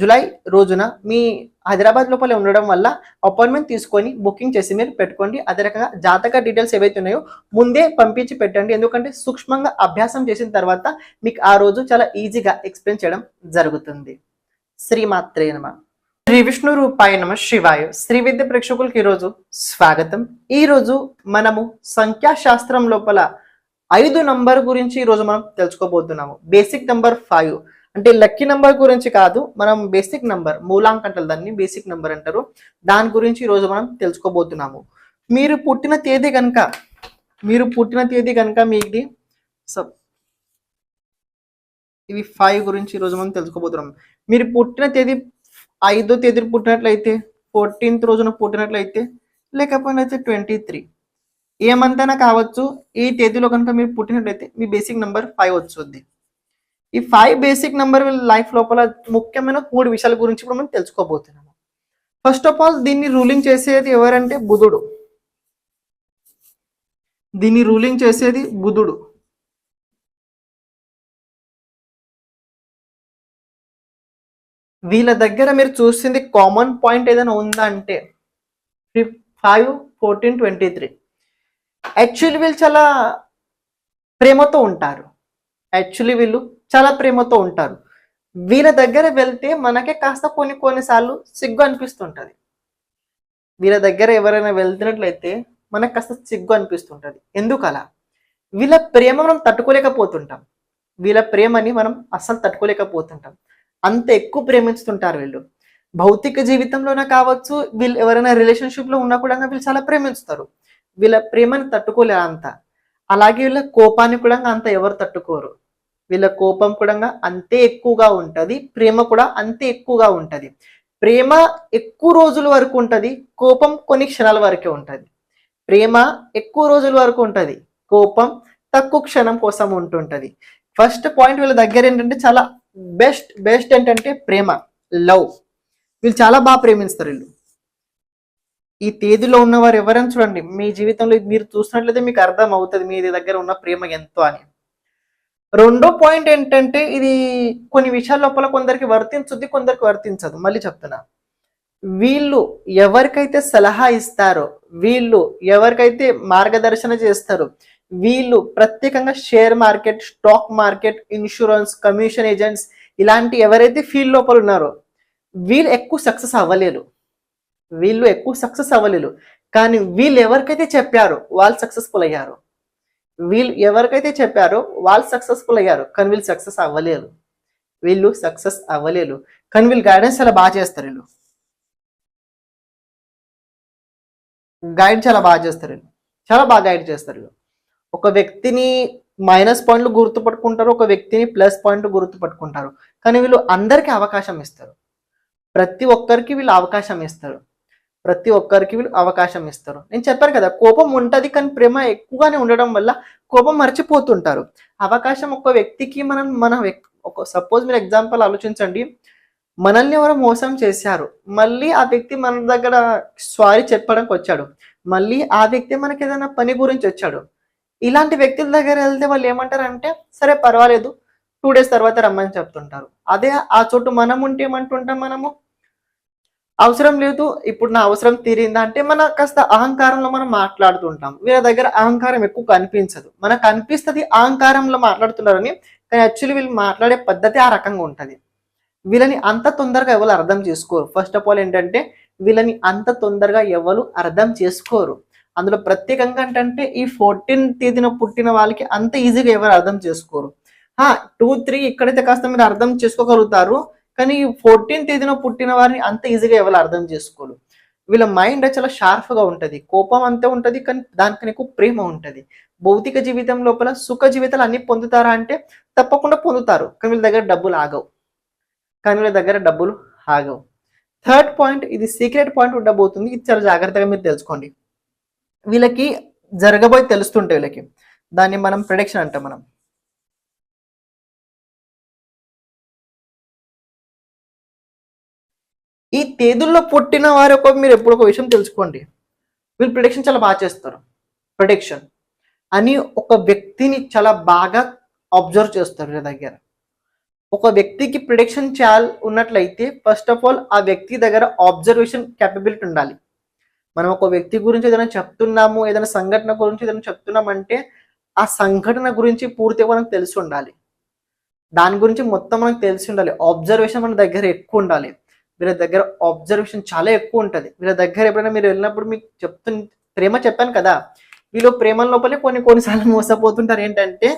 July రోజున మీ హైదరాబాద్ లోపల ఉండడం వల్ల అపాయింట్మెంట్ తీసుకొని బుకింగ్ చేసి మీరు పెట్టుకోండి. అదే రకంగా జాతక డీటెయిల్స్ ఏవైతే ఉన్నాయో ముందే పంపించి పెట్టండి. ఎందుకంటే సూక్ష్మంగా అభ్యాసం చేసిన తర్వాత మీకు ఆ రోజు చాలా ఈజీగా ఎక్స్ప్లెయిన్ చేయడం జరుగుతుంది. శ్రీమాత్రే నమ. శ్రీ విష్ణు రూపాయ నమ శివాయ. శ్రీ విద్య ప్రేక్షకులకి ఈరోజు స్వాగతం. ఈరోజు మనము సంఖ్యాశాస్త్రం లోపల ఐదు నంబర్ గురించి ఈరోజు మనం తెలుసుకోబోతున్నాము. Basic number five. అంటే లక్కీ నెంబర్ గురించి కాదు మనం బేసిక్ నెంబర్ మూలాంక్ అంటారు దాన్ని బేసిక్ నెంబర్ అంటారు. దాని గురించి ఈరోజు మనం తెలుసుకోబోతున్నాము. మీరు పుట్టిన తేదీ కనుక మీరు పుట్టిన తేదీ కనుక మీది సో ఇవి ఫైవ్ గురించి ఈరోజు మనం తెలుసుకోబోతున్నాం. మీరు పుట్టిన తేదీ ఐదో తేదీ పుట్టినట్లయితే ఫోర్టీన్త్ రోజున పుట్టినట్లయితే లేకపోయినైతే ట్వంటీ త్రీ ఏమంతైనా కావచ్చు ఈ తేదీలో కనుక మీరు పుట్టినట్లయితే మీ బేసిక్ నెంబర్ ఫైవ్ వస్తుంది ఈ ఫైవ్ బేసిక్ నెంబర్ లైఫ్ లోపల ముఖ్యమైన మూడు విషయాల గురించి ఇప్పుడు మనం తెలుసుకోబోతున్నాము. ఫస్ట్ ఆఫ్ ఆల్ దీన్ని రూలింగ్ చేసేది ఎవరంటే బుధుడు. దీన్ని రూలింగ్ చేసేది బుధుడు. వీళ్ళ దగ్గర మీరు చూసింది కామన్ పాయింట్ ఏదైనా ఉందా అంటే five fourteen twenty three actually వీళ్ళు చాలా ప్రేమతో ఉంటారు. యాక్చువల్లీ వీళ్ళు చాలా ప్రేమతో ఉంటారు. వీళ్ళ దగ్గర వెళ్తే మనకే కాస్త కొన్ని కొన్నిసార్లు సిగ్గు అనిపిస్తుంటుంది. వీళ్ళ దగ్గర ఎవరైనా వెళ్తున్నట్లయితే మనకు కాస్త సిగ్గు అనిపిస్తుంటుంది. ఎందుకు అలా వీళ్ళ ప్రేమ మనం తట్టుకోలేకపోతుంటాం. వీళ్ళ ప్రేమని మనం అస్సలు తట్టుకోలేకపోతుంటాం. అంత ఎక్కువ ప్రేమిస్తుంటారు వీళ్ళు. భౌతిక జీవితంలోనే కావచ్చు వీళ్ళు ఎవరైనా రిలేషన్షిప్లో ఉన్నా కూడా వీళ్ళు చాలా ప్రేమిస్తారు. వీళ్ళ ప్రేమని తట్టుకోలేరు అంత. అలాగే వీళ్ళ కోపాన్ని కూడా అంత ఎవరు తట్టుకోరు. వీళ్ళ కోపం కూడా అంతే ఎక్కువగా ఉంటుంది ప్రేమ కూడా అంతే ఎక్కువగా ఉంటుంది. ప్రేమ ఎక్కువ రోజుల వరకు ఉంటుంది కోపం కొన్ని క్షణాల వరకే ఉంటుంది. ప్రేమ ఎక్కువ రోజుల వరకు ఉంటుంది కోపం తక్కువ క్షణం కోసం ఉంటుంటది. ఫస్ట్ పాయింట్ వీళ్ళ దగ్గర ఏంటంటే చాలా బెస్ట్ బెస్ట్ ఏంటంటే ప్రేమ లవ్. వీళ్ళు చాలా బాగా ప్రేమిస్తారు వీళ్ళు. ఈ తేదీలో ఉన్నవారు ఎవరైనా చూడండి మీ జీవితంలో మీరు చూసినట్లయితే మీకు అర్థం అవుతుంది మీ దగ్గర ఉన్న ప్రేమ ఎంతో అని. రెండో పాయింట్ ఏంటంటే ఇది కొన్ని విషయాల లోపల కొందరికి వర్తించుద్ది కొందరికి వర్తించదు. మళ్ళీ చెప్తున్నా. వీళ్ళు ఎవరికైతే సలహా ఇస్తారో వీళ్ళు ఎవరికైతే మార్గదర్శన చేస్తారో వీళ్ళు ప్రత్యేకంగా share market stock market insurance commission agents ఇలాంటి ఎవరైతే ఫీల్డ్ లోపల ఉన్నారో వీళ్ళు ఎక్కువ సక్సెస్ అవ్వలేరు. వీళ్ళు ఎక్కువ సక్సెస్ అవ్వలేరు. కానీ వీళ్ళు ఎవరికైతే చెప్పారో వాళ్ళు సక్సెస్ఫుల్ అయ్యారు. వీళ్ళు ఎవరికైతే చెప్పారో వాళ్ళు సక్సెస్ఫుల్ అయ్యారు. కానీ వీళ్ళు సక్సెస్ అవ్వలేరు వీళ్ళు సక్సెస్ అవ్వలేరు కానీ వీళ్ళు గైడెన్స్ చాలా బాగా చేస్తారు వీళ్ళు. గైడ్ చాలా బాగా చేస్తారు వీళ్ళు. చాలా బాగా గైడ్ చేస్తారు వీళ్ళు. ఒక వ్యక్తిని మైనస్ పాయింట్లు గుర్తుపట్టుకుంటారు ఒక వ్యక్తిని ప్లస్ పాయింట్ గుర్తుపట్టుకుంటారు. కానీ వీళ్ళు అందరికీ అవకాశం ఇస్తారు. ప్రతి ఒక్కరికి వీళ్ళు అవకాశం ఇస్తారు. ప్రతి ఒక్కరికి వీళ్ళు అవకాశం ఇస్తారు. నేను చెప్పాను కదా కోపం ఉంటుంది కానీ ప్రేమ ఎక్కువగానే ఉండడం వల్ల కోపం మర్చిపోతుంటారు. అవకాశం ఒక వ్యక్తికి మనం మన వ్యక్- ఒక సపోజ్ మీరు ఎగ్జాంపుల్ ఆలోచించండి. మనల్ని ఎవరో మోసం చేశారు. మళ్ళీ ఆ వ్యక్తి మన దగ్గర సారీ చెప్పడానికి వచ్చాడు. మళ్ళీ ఆ వ్యక్తి మనకి ఏదైనా పని గురించి వచ్చాడు. ఇలాంటి వ్యక్తుల దగ్గర వెళ్తే వాళ్ళు ఏమంటారు అంటే సరే పర్వాలేదు టూ డేస్ తర్వాత రమ్మని చెప్తుంటారు. అదే ఆ చోటు మనం ఉంటే ఏమంటుంటాం మనము? అవసరం లేదు ఇప్పుడు నా అవసరం తీరిందా అంటే మన కాస్త అహంకారంలో మనం మాట్లాడుతుంటాం. వీళ్ళ దగ్గర అహంకారం ఎక్కువ కనిపించదు. మనకు కనిపిస్తుంది అహంకారంలో మాట్లాడుతున్నారని కానీ యాక్చువల్లీ వీళ్ళు మాట్లాడే పద్ధతి ఆ రకంగా ఉంటది. వీళ్ళని అంత తొందరగా ఎవరు అర్థం చేసుకోరు. ఫస్ట్ ఆఫ్ ఆల్ ఏంటంటే వీళ్ళని అంత తొందరగా ఎవరు అర్థం చేసుకోరు. అందులో ప్రత్యేకంగా ఏంటంటే ఈ ఫోర్టీన్ తేదీన పుట్టిన వాళ్ళకి అంత ఈజీగా ఎవరు అర్థం చేసుకోరు. టూ త్రీ ఇక్కడైతే కాస్త మీరు అర్థం చేసుకోగలుగుతారు. కానీ ఫోర్టీన్ తేదీన పుట్టిన వారిని అంత ఈజీగా ఎవరు అర్థం చేసుకోరు. వీళ్ళ మైండ్ చాలా షార్ప్గా ఉంటుంది. కోపం అంతే ఉంటుంది కానీ దానికన్నా ఎక్కువ ప్రేమ ఉంటుంది. భౌతిక జీవితం లోపల సుఖ జీవితాలు అన్ని పొందుతారా అంటే తప్పకుండా పొందుతారు కానీ వీళ్ళ దగ్గర డబ్బులు ఆగవు. కానీ వీళ్ళ దగ్గర డబ్బులు ఆగవు. థర్డ్ పాయింట్ ఇది సీక్రెట్ పాయింట్ ఉండబోతుంది. ఇది చాలా జాగ్రత్తగా మీరు తెలుసుకోండి. వీళ్ళకి జరగబోయి తెలుస్తుంటే వీళ్ళకి. దాన్ని మనం ప్రొడక్షన్ అంటాం మనం. ఈ తేదీల్లో పుట్టిన వారి ఒక మీరు ఎప్పుడు ఒక విషయం తెలుసుకోండి. వీళ్ళు ప్రొడిక్షన్ చాలా బాగా చేస్తారు. ప్రొడిక్షన్ అని ఒక వ్యక్తిని చాలా బాగా అబ్జర్వ్ చేస్తారు వీళ్ళ దగ్గర. ఒక వ్యక్తికి ప్రొడిక్షన్ చేయాలి ఉన్నట్లయితే ఫస్ట్ ఆఫ్ ఆల్ ఆ వ్యక్తి దగ్గర ఆబ్జర్వేషన్ క్యాపబిలిటీ ఉండాలి. మనం ఒక వ్యక్తి గురించి ఏదైనా చెప్తున్నాము ఏదైనా సంఘటన గురించి ఏదైనా చెప్తున్నామంటే ఆ సంఘటన గురించి పూర్తిగా మనకు తెలిసి ఉండాలి. దాని గురించి మొత్తం మనకు తెలిసి ఉండాలి. ఆబ్జర్వేషన్ మన దగ్గర ఎక్కువ ఉండాలి. వీళ్ళ దగ్గర అబ్జర్వేషన్ చాలా ఎక్కువ ఉంటుంది. వీళ్ళ దగ్గర ఎప్పుడైనా మీరు వెళ్ళినప్పుడు మీకు చెప్తు ప్రేమ చెప్పాను కదా వీళ్ళు ప్రేమ లోపలే కొన్ని కొన్నిసార్లు మోసపోతుంటారు. ఏంటంటే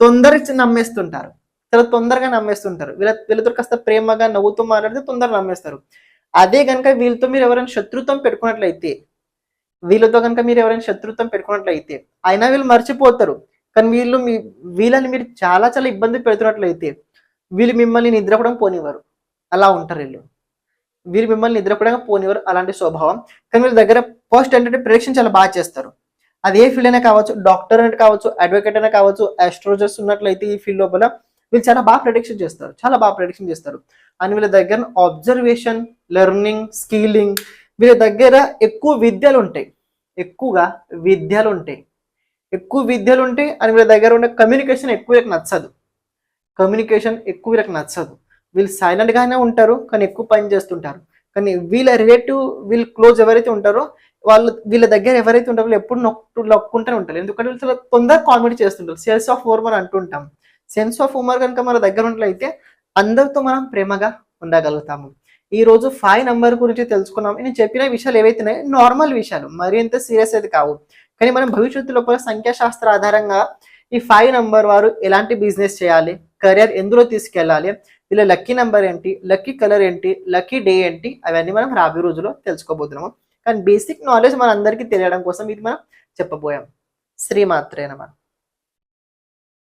తొందరగా నమ్మేస్తుంటారు. చాలా తొందరగా నమ్మేస్తుంటారు. వీళ్ళ వీళ్ళతో కాస్త ప్రేమగా నవ్వుతూ మాట్లాడితే తొందరగా నమ్మేస్తారు. అదే కనుక వీళ్ళతో మీరు ఎవరైనా శత్రుత్వం పెట్టుకున్నట్లయితే వీళ్ళతో కనుక మీరు ఎవరైనా శత్రుత్వం పెట్టుకున్నట్లయితే అయినా వీళ్ళు మర్చిపోతారు. కానీ వీళ్ళు మీ వీళ్ళని మీరు చాలా చాలా ఇబ్బంది పెడుతున్నట్లయితే వీళ్ళు మిమ్మల్ని నిద్ర కూడా పోనివ్వరు. అలా ఉంటారు వీళ్ళు. వీరు మిమ్మల్ని నిద్ర కూడా అలాంటి స్వభావం. కానీ వీళ్ళ దగ్గర ఫస్ట్ ఏంటంటే ప్రిడిక్షన్ చాలా బాగా చేస్తారు. అది ఏ ఫీల్డ్ అయినా కావచ్చు డాక్టర్ అయినా కావచ్చు అడ్వకేట్ అయినా కావచ్చు ఆస్ట్రాలజర్స్ ఉన్నట్లయితే ఈ ఫీల్డ్ లోపల వీళ్ళు చాలా బాగా ప్రిడిక్షన్ చేస్తారు. చాలా బాగా ప్రిడిక్షన్ చేస్తారు. అని వీళ్ళ దగ్గర ఆబ్జర్వేషన్ లెర్నింగ్ స్కిల్లింగ్ వీళ్ళ దగ్గర ఎక్కువ విద్యలు ఉంటాయి. ఎక్కువగా విద్యలు ఉంటాయి. ఎక్కువ విద్యలు ఉంటాయి. అని వీళ్ళ దగ్గర ఉండే కమ్యూనికేషన్ ఎక్కువ వీళ్ళకి నచ్చదు. కమ్యూనికేషన్ ఎక్కువ వీళ్ళకి నచ్చదు. వీళ్ళు సైలెంట్గానే ఉంటారు కానీ ఎక్కువ పని చేస్తుంటారు. కానీ వీళ్ళ రిలేటివ్ వీళ్ళు క్లోజ్ ఎవరైతే ఉంటారో వాళ్ళు వీళ్ళ దగ్గర ఎవరైతే ఉంటారో వాళ్ళు ఎప్పుడు నొక్కు నొక్కుంటూనే ఉంటారు. ఎందుకంటే వీళ్ళు చాలా తొందరగా కామెడీ చేస్తుంటారు. సెన్స్ ఆఫ్ హోమర్ అంటుంటాం. సెన్స్ ఆఫ్ హోమర్ కనుక మన దగ్గర ఉన్నట్లయితే అందరితో మనం ప్రేమగా ఉండగలుగుతాము. ఈ రోజు ఫైవ్ నంబర్ గురించి తెలుసుకున్నాం. నేను చెప్పిన విషయాలు ఏవైతున్నాయి నార్మల్ విషయాలు. మరి ఎంత సీరియస్ అయితే కావు. కానీ మనం భవిష్యత్తు లోపల సంఖ్యాశాస్త్ర ఆధారంగా ఈ ఫైవ్ నంబర్ వారు ఎలాంటి బిజినెస్ చేయాలి కెరియర్ ఎందులో తీసుకెళ్ళాలి ఇలా లక్కీ నెంబర్ ఏంటి లక్కీ కలర్ ఏంటి లక్కీ డే ఏంటి అవన్నీ మనం రాబోయే రోజుల్లో తెలుసుకోబోతున్నాము. కానీ బేసిక్ నాలెడ్జ్ మనందరికీ తెలియడం కోసం ఇది మనం చెప్పబోయాం. శ్రీమాత్రేనమా